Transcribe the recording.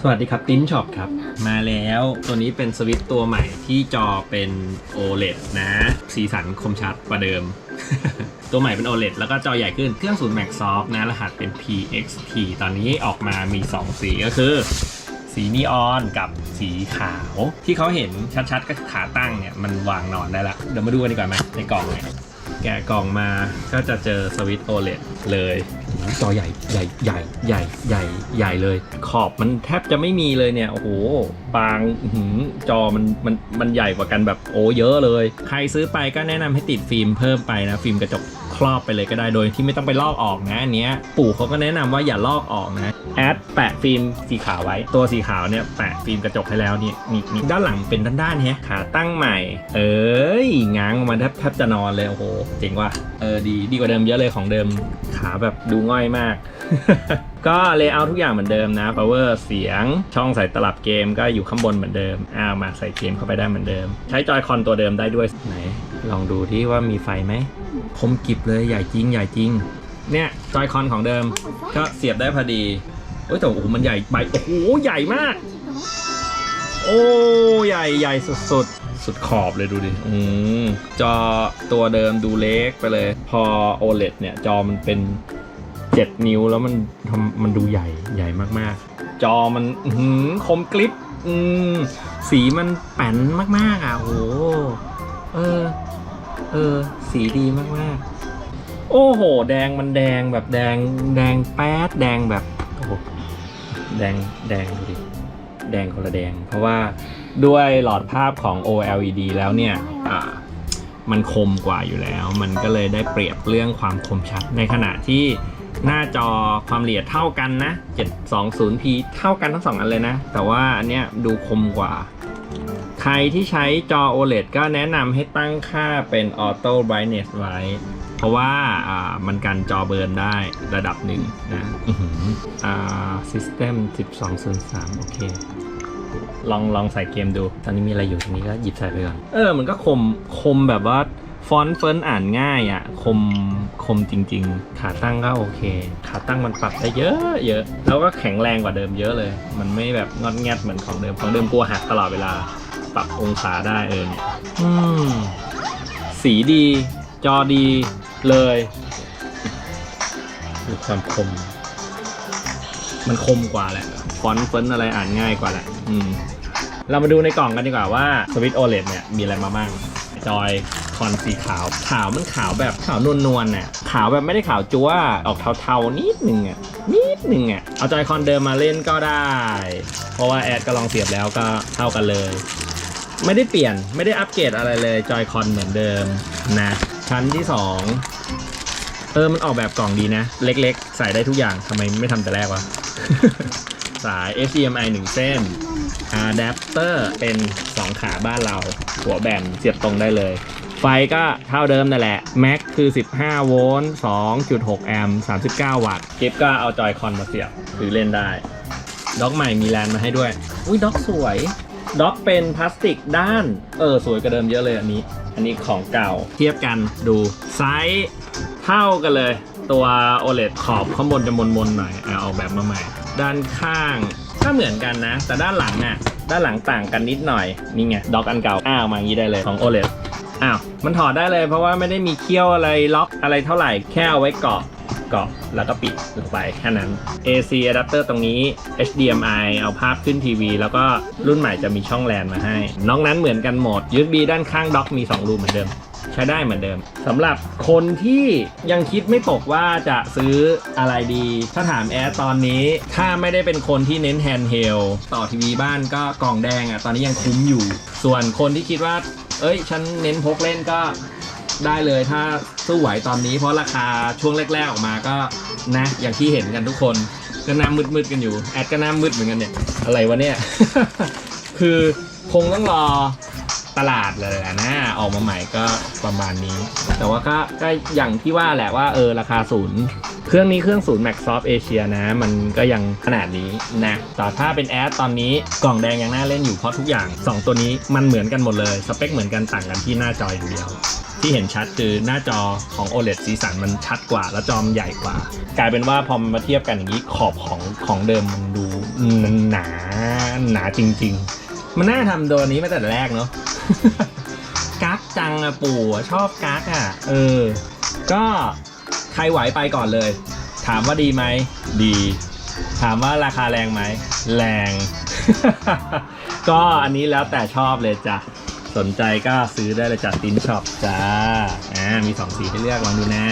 สวัสดีครับติ้นช็อปครับ มาแล้วตัวนี้เป็นสวิตตัวใหม่ที่จอเป็น OLED นะ สีสันคมชัดกว่าเดิม ตัวใหม่เป็น OLED แล้วก็จอใหญ่ขึ้นเครื่องศูนย์ Maxsoft นะ รหัสเป็น PXT ตอนนี้ออกมามี 2 สีก็คือ สีนีออนกับสีขาว ที่เขาเห็นชัดๆ ก็ขาตั้งเนี่ย มันวางนอนได้ละเดี๋ยวมาดูกันดีกว่าไหมในกล่องเนี่ยแกะกล่องมาก็จะเจอสวิตช์ OLED เลย จอใหญ่ใหญ่ใหญ่ใหญ่ใหญ่ใหญ่เลย ขอบมันแทบจะไม่มีเลยเนี่ย โอ้โห บางหือจอมันมันมันใหญ่กว่ากันแบบโอ้เยอะเลย ใครซื้อไปก็แนะนำให้ติดฟิล์มเพิ่มไปนะ ฟิล์มกระจกครอบไปเลยก็ได้โดยที่ไม่ต้องไปลอกออกนะอันเนี้ยปู่เขาก็แนะนำว่าอย่าลอกออกนะแอดแปะฟิล์มสีขาวไว้ ตัวสีขาวเนี่ยแปะฟิล์มกระจกให้แล้วเนี่มีมีด้านหลังเป็นด้านๆแฮะขาตั้งใหม่ เอ้ยง้างมาแทบแทบจะนอนเลยโอ้โหเจ๋งว่ะเออดีดีกว่าเดิมเยอะเลยของเดิมขาแบบดูง่อยมาก ก็เลเยอร์ทุกอย่างเหมือนเดิมนะ power เสียงช่องใส่ตลับเกมก็อยู่ข้างบนเหมือนเดิมอ้าวมาใส่เกมเข้าไปได้เหมือนเดิม ใช้จอยคอนตัวเดิมได้ด้วยไหน ลองดูที่ว่ามีไฟไหมคมกริบเลยใหญ่จริงใหญ่จริง เนี่ยจอยคอนของเดิม ก็เสียบได้พอดีเอ้ยแต่โอ้โหมันใหญ่ใบโอ้โหใหญ่มาก โอ้ใหญ่ใหญ่สุดสุดๆ สุดขอบเลยดูดิอืมจอตัวเดิมดูเล็กไปเลย พอ OLED เนี่ยจอมันเป็น 7 นิ้วแล้วมันทำมันดูใหญ่ใหญ่มากๆ จอมันหือคมกริบอืมสีมันแป้นมากๆอะโอ้โหเออ เออ สีดีมากๆ โอ้โห แดงมันแดงแบบแดง แดงแป๊ดแดงแบบโอ้โหแดงแดงดูดิแดงคนละแดง เพราะว่าด้วยหลอดภาพของ OLED แล้วเนี่ยอ่ามันคมกว่าอยู่แล้ว มันก็เลยได้เปรียบเรื่องความคมชัดในขณะที่ หน้าจอความละเอียดเท่ากันนะ 720p เท่ากันทั้งสองอันเลยนะ แต่ว่าอันเนี้ยดูคมกว่า ใครที่ใช้จอ OLED ก็แนะนำให้ตั้งค่าเป็น Auto Brightness ไว้ เพราะว่าามันกันจอเบิร์นได้ระดับหนึ่งนะอื้อหืออ่า System 1203 โอเค ลองลองใส่เกมดู ตอนนี้มีอะไรอยู่ตรงนี้ก็หยิบใส่ไปก่อน เออ มันก็คมคมแบบว่า ฟอนต์เฟิร์นอ่านง่ายอะ่ะ คมคมจริง ๆ ขาตั้งก็โอเค ขาตั้งมันปรับได้เยอะเยอะแล้วก็แข็งแรงกว่าเดิมเยอะเลย มันไม่แบบงอดแงดเหมือนของเดิมของเดิมกลัวหักตลอดเวลา ปรับองศาได้เออเนี่ยอืมสีดี จอดีเลยดูความคม มันคมกว่าแหละฟอนต์เฟิร์นอะไรอ่านง่ายกว่าแหละอืมเรามาดูในกล่องกันดีกว่าว่าสวิตโอเลดเนี่ยมีอะไรมาบ้างจอย อนสีขาว ขาวมันขาวแบบขาวนวลๆน่ะขาวแบบไม่ได้ขาวจั๊วออกเทาๆนิดนึงอะนิดนึงอะเอาจอยคอนเดิมมาเล่นก็ได้ เพราะว่าแอดก็ลองเสียบแล้วก็เท่ากันเลย ไม่ได้เปลี่ยนไม่ได้อัปเกรดอะไรเลยจอยคอนเหมือนเดิมนะชั้นที่สองเออมันออกแบบกล่องดีนะ เล็กๆ ใส่ได้ทุกอย่างทำไมไม่ทำแต่แรกวะสาย HDMI 1 เส้นอะแดปเตอร์เป็น 2 ขาบ้านเรา หัวแบนเสียบตรงได้เลย ไฟก็เท่าเดิมนั่นแหละ แม็กคือ 15 โวลต์ 2.6 แอมป์ 39 วัตต์กิฟก็เอาจอยคอนมาเสียบคือเล่นได้ ด็อกใหม่มีแลนด์มาให้ด้วย อุ้ยด็อกสวย ด็อกเป็นพลาสติกด้าน เออ สวยกว่าเดิมเยอะเลยอันนี้ อันนี้ของเก่า เทียบกันดู ไซส์เท่ากันเลย ตัว OLED ขอบข้างบนจะมนๆหน่อย เอาออกแบบมาใหม่ ด้านข้างก็เหมือนกันนะ แต่ด้านหลังอะ ด้านหลังต่างกันนิดหน่อย นี่ไง ด็อกอันเก่าอ้าวมาอย่างนี้ได้เลยของ OLED อ้าวมันถอดได้เลยเพราะว่าไม่ได้มีเคี้ยวอะไรล็อกอะไรเท่าไหร่แค่เอาไว้เกาะเกาะแล้วก็ปิดลงไปแค่นั้น AC adapter ตรงนี้ HDMI เอาภาพขึ้นทีวี แล้วก็รุ่นใหม่จะมีช่องแลนมาให้ น้อกนั้นเหมือนกันหมด USB ด้านข้างด็อกมี 2 รูเหมือนเดิม ใช้ได้เหมือนเดิมสำหรับคนที่ยังคิดไม่ตกว่าจะซื้ออะไรดี ถ้าถามแอดตอนนี้ ถ้าไม่ได้เป็นคนที่เน้นแฮนด์เฮลต่อทีวีบ้านก็กล่องแดงอะตอนนี้ยังคุ้มอยู่ ส่วนคนที่คิดว่า เอ้ย ฉันเน้นพกเล่นก็ได้เลยถ้าสู้ไหวตอนนี้ เพราะราคาช่วงแรก ๆออกมาก็นะ อย่างที่เห็นกันทุกคนก็น้ำมืดๆกันอยู่ แอดก็น้ำมืดเหมือนกันเนี่ย อะไรวะเนี่ย คือคงต้องรอ ตลาดเลยอะนะออกมาใหม่ก็ประมาณนี้ แต่ว่าก็ก็อย่างที่ว่าแหละว่าเออราคาศูนย์เครื่องนี้เครื่องศูนย์ Maxsoft Asia นะ มันก็ยังขนาดนี้นะแต่ถ้าเป็นแอดตอนนี้กล่องแดงยังน่าเล่นอยู่เพราะทุกอย่าง 2 ตัวนี้มันเหมือนกันหมดเลย สเปคเหมือนกันต่างกันที่หน้าจออย่างเดียว ที่เห็นชัดคือหน้าจอของ OLED สีสันมันชัดกว่า แล้วจอมใหญ่กว่า กลายเป็นว่าพอมันมาเทียบกันอย่างนี้ขอบของของเดิมมันดูหนาหนาจริง ๆ มันน่าทำตัวนี้มาแต่แรกเนาะ กักจังอะปู่อะชอบกักอะเออ ก็ใครไหวไปก่อนเลย ถามว่าดีไหม ดี ถามว่าราคาแรงไหม แรง ก็อันนี้แล้วแต่ชอบเลยจ้ะ สนใจก็ซื้อได้เลยจากตินช็อปจ้า อ่า มี2สีให้เลือกลองดูนะ